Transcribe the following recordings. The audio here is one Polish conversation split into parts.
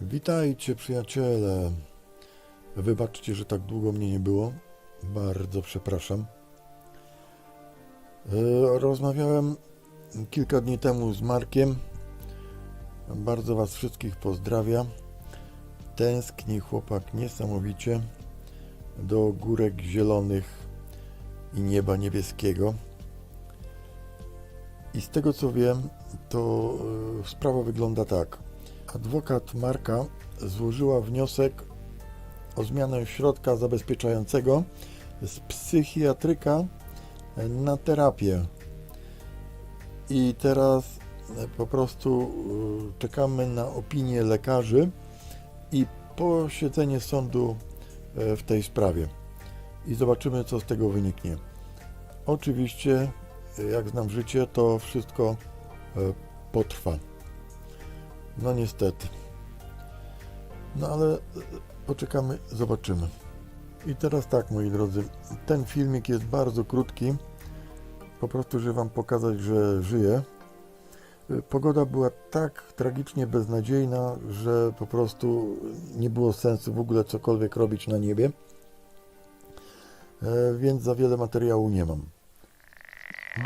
Witajcie przyjaciele. Wybaczcie, że tak długo mnie nie było. Bardzo przepraszam. E, Rozmawiałem kilka dni temu z Markiem. Bardzo Was wszystkich pozdrawiam. Tęskni chłopak niesamowicie do górek zielonych i nieba niebieskiego. I z tego co wiem, to e, sprawa wygląda tak. Adwokat Marka złożyła wniosek o zmianę środka zabezpieczającego z psychiatryka na terapię. I teraz po prostu e, czekamy na opinię lekarzy i posiedzenie sądu e, w tej sprawie. I zobaczymy, co z tego wyniknie. Oczywiście, e, jak znam życie, to wszystko potrwa. No niestety. No ale e, poczekamy, zobaczymy. I teraz tak, moi drodzy, ten filmik jest bardzo krótki. Po prostu, żeby Wam pokazać, że żyję. E, Pogoda była tak tragicznie beznadziejna, że po prostu nie było sensu w ogóle cokolwiek robić na niebie. E, Więc za wiele materiału nie mam.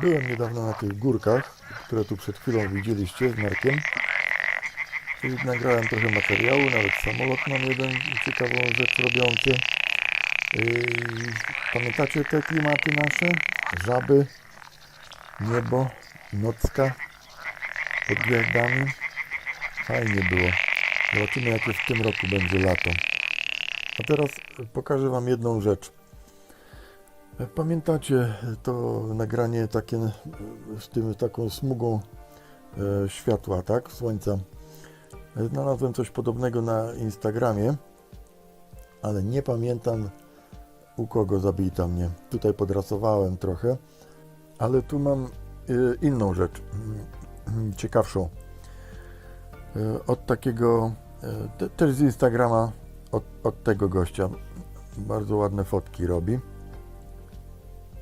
Byłem niedawno na tych górkach, które tu przed chwilą widzieliście z Markiem. I nagrałem trochę materiału, nawet samolot mam jeden ciekawą rzecz robiący. Yy, pamiętacie te klimaty nasze? Żaby, niebo, nocka pod gwiazdami. Fajnie było. Zobaczymy jakie w tym roku będzie lato. A teraz pokażę Wam jedną rzecz. Pamiętacie to nagranie takie z tym taką smugą e, światła, tak? Słońca. Znalazłem coś podobnego na Instagramie, ale nie pamiętam u kogo zabita mnie. Tutaj podrasowałem trochę, ale tu mam e, inną rzecz, mm, ciekawszą. E, Od takiego, te- też z Instagrama, od, od tego gościa. Bardzo ładne fotki robi.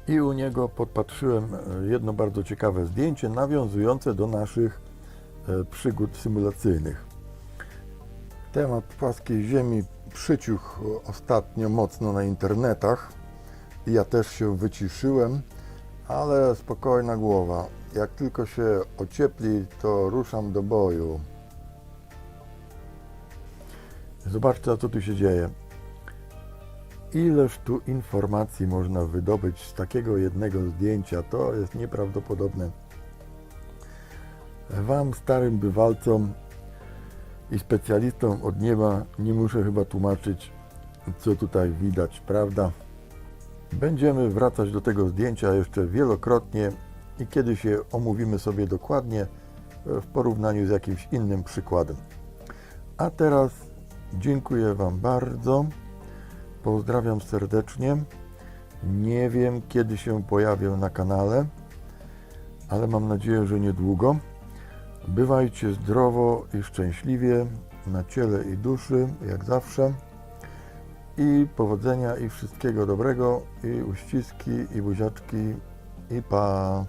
I u niego podpatrzyłem jedno bardzo ciekawe zdjęcie nawiązujące do naszych przygód symulacyjnych. Temat płaskiej ziemi przyciuchł ostatnio mocno na internetach. Ja też się wyciszyłem, ale spokojna głowa. Jak tylko się ociepli, to ruszam do boju. Zobaczcie, co tu się dzieje. Ileż tu informacji można wydobyć z takiego jednego zdjęcia, to jest nieprawdopodobne. Wam, starym bywalcom i specjalistom od nieba, nie muszę chyba tłumaczyć, co tutaj widać, prawda? Będziemy wracać do tego zdjęcia jeszcze wielokrotnie i kiedy się omówimy sobie dokładnie e, w porównaniu z jakimś innym przykładem. A teraz dziękuję Wam bardzo. Pozdrawiam serdecznie. Nie wiem, kiedy się pojawię na kanale, ale mam nadzieję, że niedługo. Bywajcie zdrowo i szczęśliwie na ciele i duszy, jak zawsze. I powodzenia i wszystkiego dobrego, i uściski, i buziaczki, i pa.